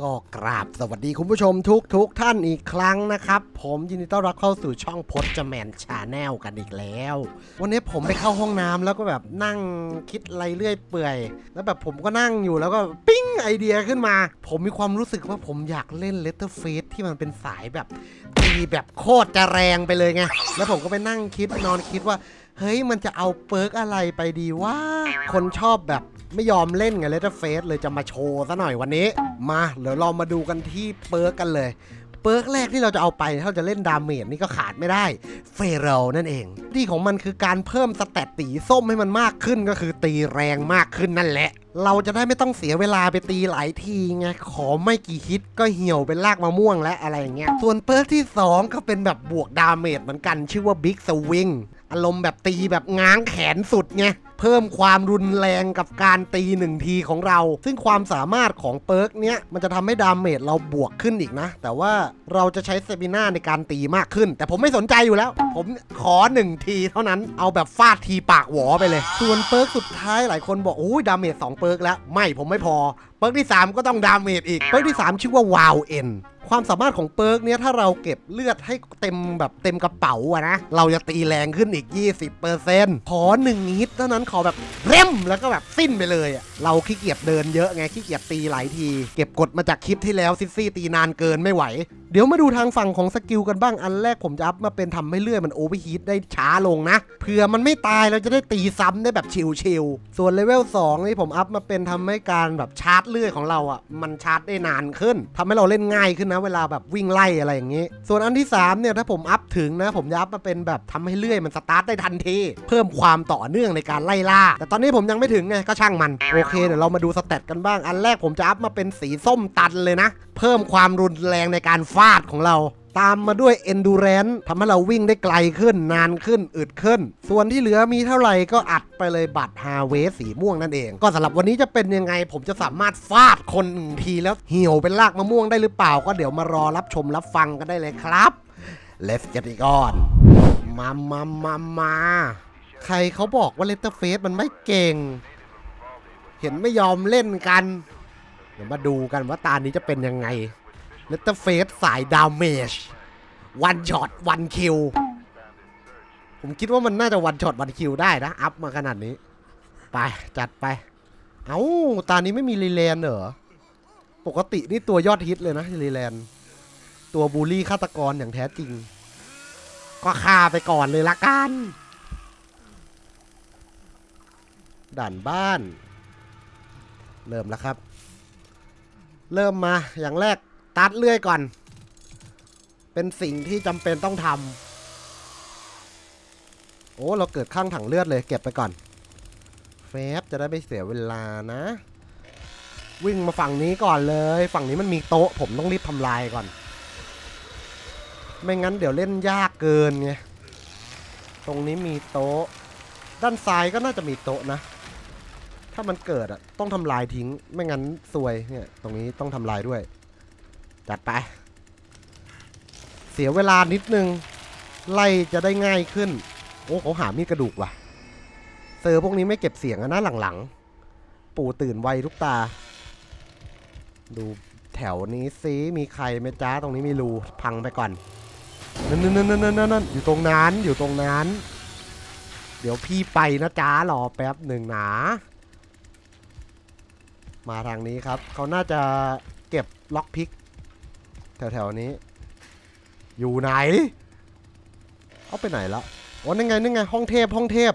ก็กราบสวัสดีคุณผู้ชมทุกทุกท่านอีกครั้งนะครับ ผมยินดีต้อนรับเข้าสู่ช่องพจแมนชาแนลกันอีกแล้ว วันนี้ผมไปเข้าห้องน้ำแล้วก็แบบนั่งคิดอะไรเรื่อยเปื่อย แล้วแบบผมก็นั่งอยู่แล้วก็ปิ้งไอเดียขึ้นมา ผมมีความรู้สึกว่าผมอยากเล่นเลตเตอร์เฟสที่มันเป็นสายแบบตีแบบโคตรจะแรงไปเลยไงแล้วผมก็ไปนั่งคิดนอนคิดว่าเฮ้ยมันจะเอาเปิร์กอะไรไปดีว่า คนชอบแบบ ไม่ยอมเล่นไงเลตเตอร์เฟสเลยจะมาโชว์ซะหน่อยวันนี้ มาเดี๋ยวเรามาดูกันที่เปิร์กกันเลยเปิร์กแรกที่เราจะเอาไปถ้าเราจะเล่นดาเมจนี่ก็ขาดไม่ได้เฟโรนั่นเอง ที่ของมันคือการเพิ่มสเตตตีส้มให้มันมากขึ้นก็คือตีแรงมากขึ้นนั่นแหละ เราจะได้ไม่ต้องเสียเวลาไปตีหลายทีไงขอไม่กี่ฮิตก็เหี่ยวเป็นรากมะม่วงและอะไรอย่างเงี้ยส่วนเปิร์กที่ 2 ก็เป็นแบบบวกดาเมจเหมือนกันชื่อว่าบิ๊กสวิงอารมณ์แบบตีแบบง้างแขนสุดไง เพิ่มความรุนแรงกับการตีหนึ่งทีของเรา ซึ่งความสามารถของเปิร์กเนี้ยมันจะทำให้ดาเมจเราบวกขึ้นอีกนะ แต่ว่าเราจะใช้เซมิน่าในการตีมากขึ้น แต่ผมไม่สนใจอยู่แล้ว ผมขอหนึ่งทีเท่านั้นเอาแบบฟาดทีปากหวอไปเลย ส่วนเปิร์กสุดท้ายหลายคนบอกโอ้ยดาเมจ2เปิร์กแล้วไม่ผมไม่พอเปิร์กที่ 3 ก็ต้องดาเมจอีก เปิร์กที่ 3 ชื่อว่าวาวเอ็น ความสามารถของเปิร์กเนี้ยถ้าเราเก็บเลือดให้เต็มแบบเต็มกระเป๋าอะนะ เราจะตีแรงขึ้นอีก 20%ขอหนึ่งฮิตเท่านั้นขอแบบเร่มแล้วก็แบบสิ้นไปเลยอะเราขี้เกียจเดินเยอะไงขี้เกียจตีหลายที เก็บกดมาจากคลิปที่แล้วซิซี่ตีนานเกินไม่ไหว เดี๋ยวมาดูทางฝั่งของสกิลกันบ้างอันแรกผมจะอัพมาเป็นทำให้เลื่อยมันโอเวอร์ฮีทได้ช้าลงนะเผื่อมันไม่ตายเราจะได้ตีซ้ำได้แบบชิลๆส่วนเลเวล2นี่ผมอัพมาเป็นทำให้การแบบชาร์จเลื่อยของเราอะมันชาร์จได้นานขึ้นทำให้เราเล่นง่ายขึ้นนะ เวลาแบบวิ่งไล่อะไรอย่างนี้ ส่วนอันที่3เนี่ยถ้าผมอัพถึงนะ ผมยับมาเป็นแบบทำให้เลื่อยมันสตาร์ทได้ทันที เพิ่มความต่อเนื่องในการไล่ล่า แต่ตอนนี้ผมยังไม่ถึงไงก็ช่างมัน โอเคเดี๋ยวเรามาดูสเตตกันบ้าง อันแรกผมจะอัพมาเป็นสีส้มตันเลยนะ เพิ่มความรุนแรงในการฟาดของเรา ตามมาด้วย endurance ทำให้เราวิ่งได้ไกลขึ้นนานขึ้นอึดขึ้น ส่วนที่เหลือมีเท่าไหร่ก็อัดไปเลยบัตรฮาเวสสีม่วงนั่นเอง ก็สำหรับวันนี้จะเป็นยังไง ผมจะสามารถฟาดคนหนึ่งทีแล้วเหี่ยวเป็นรากมะม่วงได้หรือเปล่า ก็เดี๋ยวมารอรับชมรับฟังกันได้เลยครับ Let's get it on มามามามาใครเขาบอกว่าเลตเตอร์เฟสมันไม่เก่ง เห็นไม่ยอมเล่นกัน เดี๋ยวมาดูกันว่าตานี้จะเป็นยังไง เลตเตอร์เฟสสายดาเมจวันช็อตวันคิวผมคิดว่ามันน่าจะวันช็อตวันคิวได้นะ อัพมาขนาดนี้ ไป จัดไป เอ้า ตานี้ไม่มีรีแลนเหรอ ปกตินี่ตัวยอดฮิตเลยนะรีแลนตัวบูลลี่ฆาตกรอย่างแท้จริง ก็ฆ่าไปก่อนเลยละกัน ด่านบ้าน เริ่มแล้วครับ เริ่มมาอย่างแรก ตัดเลื่อยก่อน เป็นสิ่งที่จำเป็นต้องทำโอ้เราเกิดข้างถังเลือดเลยเก็บไปก่อนแฟบจะได้ไม่เสียเวลานะ วิ่งมาฝั่งนี้ก่อนเลย ฝั่งนี้มันมีโต๊ะ ผมต้องรีบทำลายก่อน ไม่งั้นเดี๋ยวเล่นยากเกินไงตรงนี้มีโต๊ะ ด้านซ้ายก็น่าจะมีโต๊ะนะ ถ้ามันเกิดอะต้องทำลายทิ้ง ไม่งั้นซวยเนี่ยตรงนี้ต้องทำลายด้วย จัดไป เสียเวลานิดนึง ไล่จะได้ง่ายขึ้น โอ้เขาหามีดกระดูกว่ะ เซอร์พวกนี้ไม่เก็บเสียงอะนะหลังๆ ปู่ตื่นไวทุกตา ดูแถวนี้ซิมีใครไหมจ้าตรงนี้มีรูพังไปก่อนนั่นนั่นนั่นนั่นนั่นอยู่ตรงนั้นอยู่ตรงนั้น เดี๋ยวพี่ไปนะจ้ารอแป๊บหนึ่งนะมาทางนี้ครับ เขาน่าจะเก็บล็อกพิก แถวๆนี้ อยู่ไหน เอาไปไหนละอ๋อนั่นไงนั่นไงห้องเทพห้องเทพ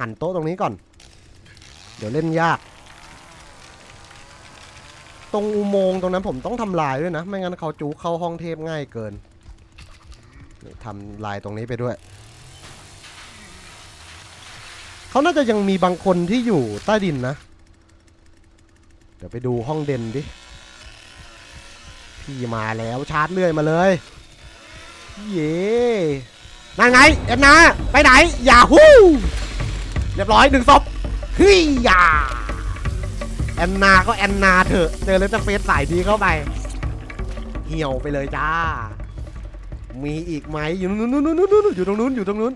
หันโต๊ะตรงนี้ก่อน เดี๋ยวเล่นยาก ตรงอุโมงค์ตรงนั้นผมต้องทำลายด้วยนะ ไม่งั้นเขาจูเข้าห้องเทพง่ายเกินทำลายตรงนี้ไปด้วยเขาน่าจะยังมีบางคนที่อยู่ใต้ดินนะ เดี๋ยวไปดูห้องเด่นดิ พี่มาแล้วชาร์จเลื่อยมาเลย เย่นั่นไงเอ็นนาไปไหนอย่าฮู้เรียบร้อยหนึ่งศพเฮ้ยอย่าแอนนาก็แอนนาเถอะ เจอเลตเตอร์เฟสสายดีเข้าไป เหี่ยวไปเลยจ้า มีอีกไหมอยู่นู้นนู้นนู้นนู้นอยู่ตรงนู้นอยู่ตรงนู้น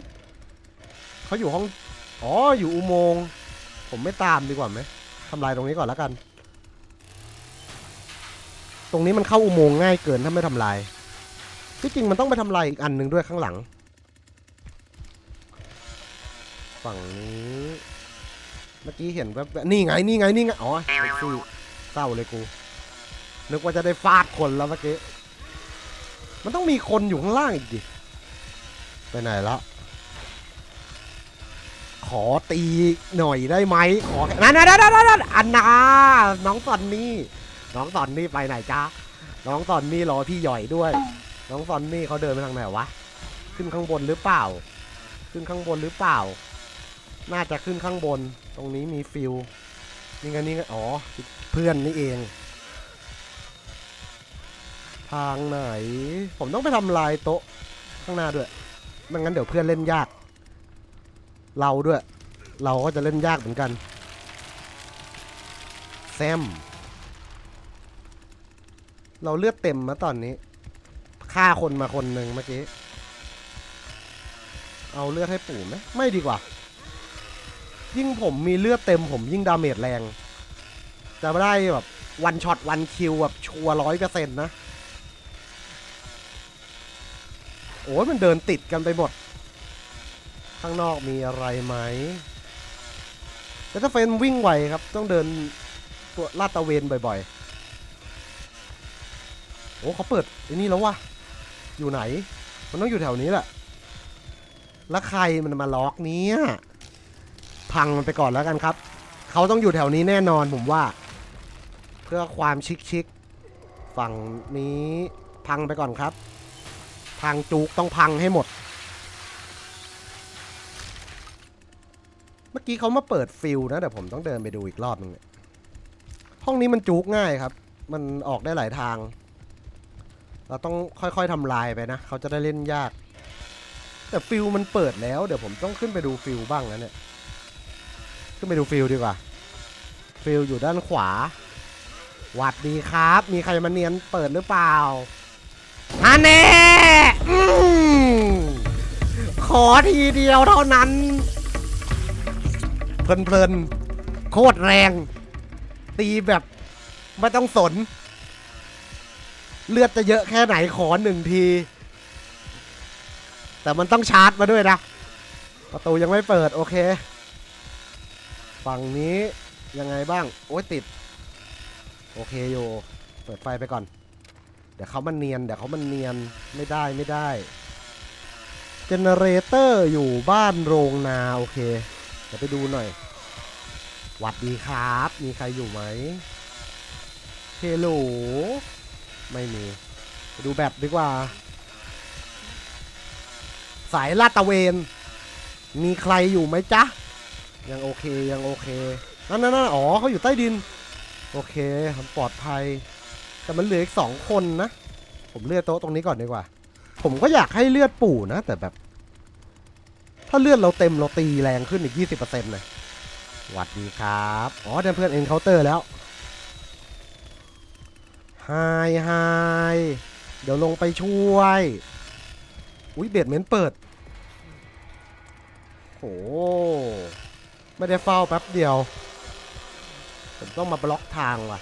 เขาอยู่ห้อง อ๋อ อยู่อุโมงค์ ผมไม่ตามดีกว่าไหมทำลายตรงนี้ก่อนแล้วกัน ตรงนี้มันเข้าอุโมงค์ง่ายเกินถ้าไม่ทำลาย ที่จริงมันต้องไปทำลายอีกอันหนึ่งด้วยข้างหลัง ฝั่งนี้ เมื่อกี้เห็นแวบนี่ไงนี่ไงนี่ไงอ๋อเซ็กซี่เศร้าเลยกู นึกว่าจะได้ฟาดคนแล้วเมื่อกี้ มันต้องมีคนอยู่ข้างล่างอีกดิ ไปไหนล้วขอตีหน่อยได้ไหมขอนั่นนั่นนั่นนั่นอันนาน้องตอนนี่ น้องตอนนี่ไปไหนจ้าน้องตอนนี่รอพี่หย่อยด้วย น้องตอนนี่เขาเดินไปทางไหนวะ ขึ้นข้างบนหรือเปล่า ขึ้นข้างบนหรือเปล่า น่าจะขึ้นข้างบน ตรงนี้มีฟิลนี่ไงนี่ไงอ๋อ เพื่อนนี่เอง ทางไหน ผมต้องไปทำลายโต๊ะข้างหน้าด้วยไม่งั้นเดี๋ยวเพื่อนเล่นยาก เราด้วย เราก็จะเล่นยากเหมือนกัน แซม เราเลือดเต็มมาตอนนี้ ฆ่าคนมาคนหนึ่งเมื่อกี้ เอาเลือดให้ปู่ไหมไม่ดีกว่า ยิ่งผมมีเลือดเต็มผมยิ่งดาเมจแรง จะได้แบบวันช็อตวันคิวแบบชัวร้อยเปอร์เซ็นต์นะ โอ้ยมันเดินติดกันไปหมด ข้างนอกมีอะไรไหมแต่ถ้าเฟนวิ่งไวครับ ต้องเดินตัวลาดตะเวนบ่อยๆ โอ้เขาเปิดไอ้นี่แล้ววะอยู่ไหน มันต้องอยู่แถวนี้แหละ แล้วใครมันมาล็อกเนี้ยพังมันไปก่อนแล้วกันครับ เขาต้องอยู่แถวนี้แน่นอนผมว่า เพื่อความชิคๆฝั่งนี้พังไปก่อนครับ พังจุกต้องพังให้หมด เมื่อกี้เขามาเปิดฟิลนะแต่ผมต้องเดินไปดูอีกรอบนึงเนี่ยห้องนี้มันจุกง่ายครับ มันออกได้หลายทาง เราต้องค่อยๆทำลายไปนะ เขาจะได้เล่นยาก แต่ฟิลมันเปิดแล้ว เดี๋ยวผมต้องขึ้นไปดูฟิลบ้างนะเนี่ย ขึ้นไปดูฟิลดีกว่า ฟิลอยู่ด้านขวาหวัดดีครับ มีใครมาเนียนเปิดหรือเปล่าฮันเน่ขอทีเดียวเท่านั้น เพลินๆ โคตรแรง ตีแบบ ไม่ต้องสน เลือดจะเยอะแค่ไหนขอหนึ่งที แต่มันต้องชาร์จมาด้วยนะ ประตูยังไม่เปิดโอเค ฝั่งนี้ยังไงบ้าง โอ้ยติด โอเคโยเปิดไฟไปก่อน เดี๋ยวเขามันเนียน เดี๋ยวเขามันเนียน ไม่ได้ไม่ได้เจเนเรเตอร์อยู่บ้านโรงนา โอเค เดี๋ยวไปดูหน่อยหวัดดีครับ มีใครอยู่ไหมเฮลโหล ไม่มี ดูแบบดีกว่า สายลาดตะเวน มีใครอยู่ไหมจ๊ะ ยังโอเคยังโอเค นั่นนั่นนั่นอ๋อเขาอยู่ใต้ดิน โอเคผมปลอดภัย แต่มันเหลืออีกสองคนนะ ผมเลือดโต๊ะตรงนี้ก่อนดีกว่า ผมก็อยากให้เลือดปู่นะ แต่แบบ ถ้าเลือดเราเต็มเราตีแรงขึ้นอีก 20%เลยหวัดดีครับ อ๋อเดินเพื่อนเอ็นเคาน์เตอร์แล้ว ไฮไฮเดี๋ยวลงไปช่วย อุ้ยเบดเมนเปิด โห ไม่ได้เฝ้าแป๊บเดียว ผมต้องมาบล็อกทางว่ะ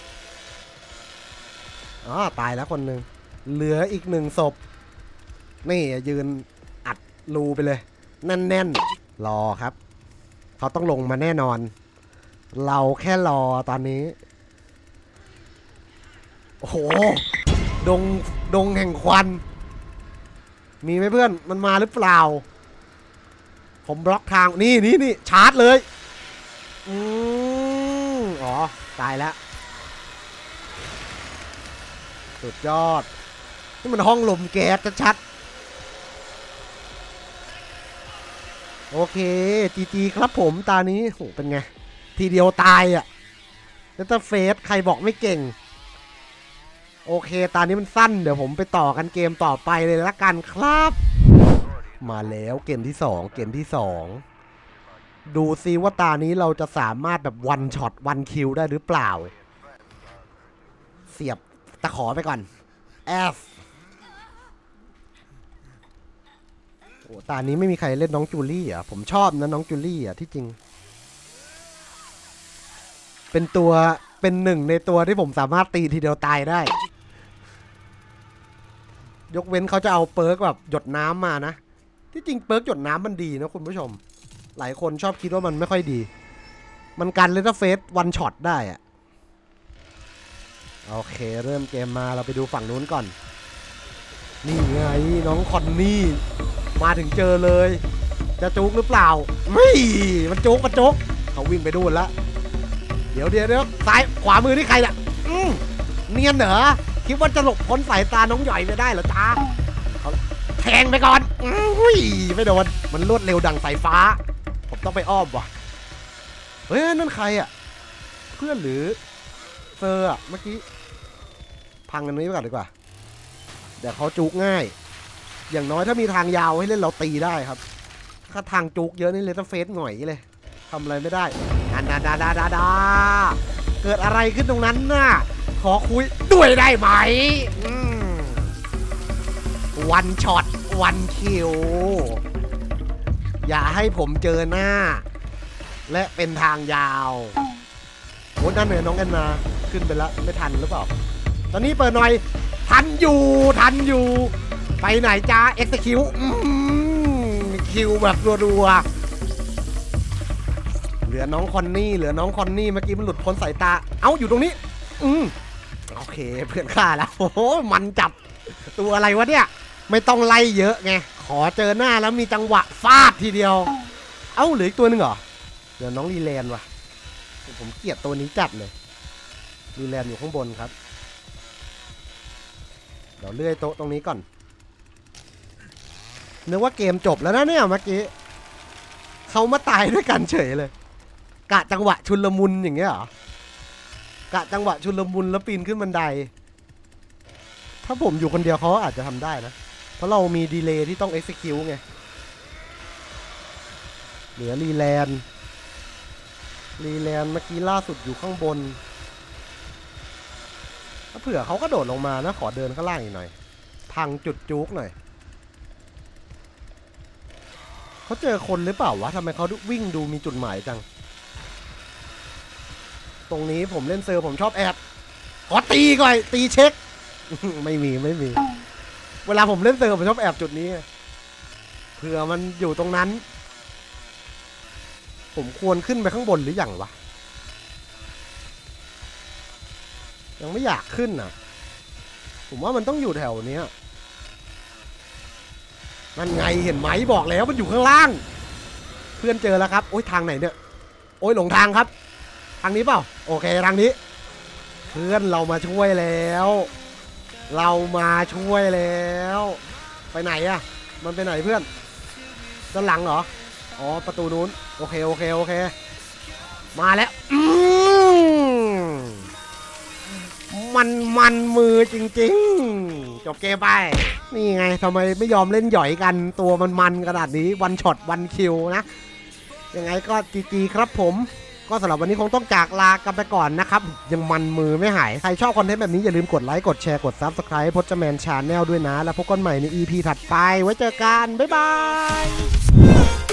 อ๋อตายแล้วคนหนึ่ง เหลืออีกหนึ่งศพ นี่ยืนอัดรูไปเลย แน่นๆ รอครับ เขาต้องลงมาแน่นอน เราแค่รอตอนนี้ โอ้โห ดง ดงแห่งควัน มีไหมเพื่อน มันมาหรือเปล่า ผมบล็อกทาง นี่นี่นี่ชาร์จเลย อืมอ๋อ ตายแล้ว สุดยอด นี่มันห้องลมแก๊สชัดๆโอเค จีจีครับผม ตานี้โหเป็นไง ทีเดียวตายอะ่ะเลตเฟสใครบอกไม่เก่ง โอเคตานี้มันสั้น เดี๋ยวผมไปต่อกันเกมต่อไปเลยละกันครับ มาแล้วเกมที่สองเกมที่สองดูซิว่าตานี้เราจะสามารถแบบวันช็อตวันคิวได้หรือเปล่า เสียบตะขอไปก่อน F โอ้ตานี้ไม่มีใครเล่นน้องจูลี่อะ ผมชอบนะน้องจูลี่อะที่จริง เป็นตัวเป็นหนึ่งในตัวที่ผมสามารถตีทีเดียวตายได้ ยกเว้นเขาจะเอาเปิร์กแบบหยดน้ำมานะ ที่จริงเปิร์กหยดน้ำมันดีนะคุณผู้ชม หลายคนชอบคิดว่ามันไม่ค่อยดี มันกันเลตเฟสวันช็อตได้อะโอเค เริ่มเกมมาเราไปดูฝั่งนู้นก่อน นี่ไงน้องคอนนี่ มาถึงเจอเลย จะจุกหรือเปล่า ไม่มันจุกมันจุกเขาวิ่งไปดูนแล้วเดี๋ยวเดี๋ยวเดี๋ยวซ้ายขวามือนี่ใครน่ะเนียนเหรอ คิดว่าจะหลบพ้นสายตาน้องหย่อยไปได้เหรอจ้าเขาแทงไปก่อนอุ้ยไม่โดนมันรวดเร็วดังสายฟ้า ผมต้องไปอ้อมว่ะเฮ้ยนั่นใครอะ เพื่อนหรือเซอร์อะเมื่อกี้ พังกันนี้ไปก่อนดีกว่าเดี๋ยวเขาจุกง่าย อย่างน้อยถ้ามีทางยาวให้เล่นเราตีได้ครับ ถ้าทางจุกเยอะนี่เลยต้องเฟสหน่อยเลยทำอะไรไม่ได้ดาดาดาดาดาดาเกิดอะไรขึ้นตรงนั้นน่ะ ขอคุยด้วยได้ไหมวันช็อตวันคิว อย่าให้ผมเจอหน้า และเป็นทางยาวโอ้นั่นเลยน้องแอนนาขึ้นไปแล้วไม่ทันหรือเปล่า ตอนนี้เปิดหน่อย ทันอยู่ทันอยู่ ไปไหนจ้าเอ็กซ์คิวคิวแบบรัวๆเหลือน้องคอนนี่เหลือน้องคอนนี่เมื่อกี้มันหลุดพ้นสายตา เอ้าอยู่ตรงนี้ อืมโอเคเพื่อนฆ่าแล้วโอ้โหมันจับตัวอะไรวะเนี่ย ไม่ต้องไล่เยอะไง ขอเจอหน้าแล้วมีจังหวะฟาดทีเดียว เอ้าเหลืออีกตัวหนึ่งเหรอ เดี๋ยวน้องรีแลนว่ะ ผมเกลียดตัวนี้จัดเลย รีแลนอยู่ข้างบนครับ เดี๋ยวเลื่อยโต๊ะตรงนี้ก่อน นึกว่าเกมจบแล้วนะเนี่ยเมื่อกี้เขามาตายด้วยกันเฉยเลย กะจังหวะชุนลมุนอย่างเงี้ยเหรอ กะจังหวะชุลมุนแล้วปีนขึ้นบันได ถ้าผมอยู่คนเดียวเขาอาจจะทำได้นะ เพราะเรามีดีเลย์ที่ต้อง execute ไง เหลือรีแลนด์รีแลนด์เมื่อกี้ล่าสุดอยู่ข้างบน ถ้าเผื่อเขาก็โดดลงมานะ ขอเดินข้างล่างอีกหน่อย พังจุดจุกหน่อยเขาเจอคนหรือเปล่าวะทำไมเขาวิ่งดูมีจุดหมายจัง ตรงนี้ผมเล่นเซอร์ผมชอบแอบขอตีก่อนตีเช็ค ไม่มีไม่มี เวลาผมเล่นเซอร์ผมชอบแอบจุดนี้เผื่อมันอยู่ตรงนั้น ผมควรขึ้นไปข้างบนหรืออยังวะ ยังไม่อยากขึ้นอะ ผมว่ามันต้องอยู่แถวเนี้ยนั่นไงเห็นไหมบอกแล้วมันอยู่ข้างล่าง เพื่อนเจอแล้วครับ โอ้ยทางไหนเนี่ย โอ้ยหลงทางครับ ทางนี้เปล่า โอเคทางนี้ เพื่อนเรามาช่วยแล้ว เรามาช่วยแล้ว ไปไหนอะมันไปไหนเพื่อน ด้านหลังเหรอ อ๋อ ประตูนู้น โอเค โอเค โอเค มาแล้วมมันมันมือจริง ๆ จบเกมไป นี่ไงทำไมไม่ยอมเล่นหย่อยกัน ตัวมันมันขนาดนี้ วันช็อต วันคิวนะ ยังไงก็จีจีครับผม ก็สำหรับวันนี้คงต้องจากลากันไปก่อนนะครับ ยังมันมือไม่หาย ใครชอบคอนเทนต์แบบนี้อย่าลืมกดไลค์ กดแชร์ กด Subscribe พจแมนชาแนลด้วยนะ แล้วพบกันใหม่ใน EP ถัดไป ไว้เจอกัน บ๊ายบาย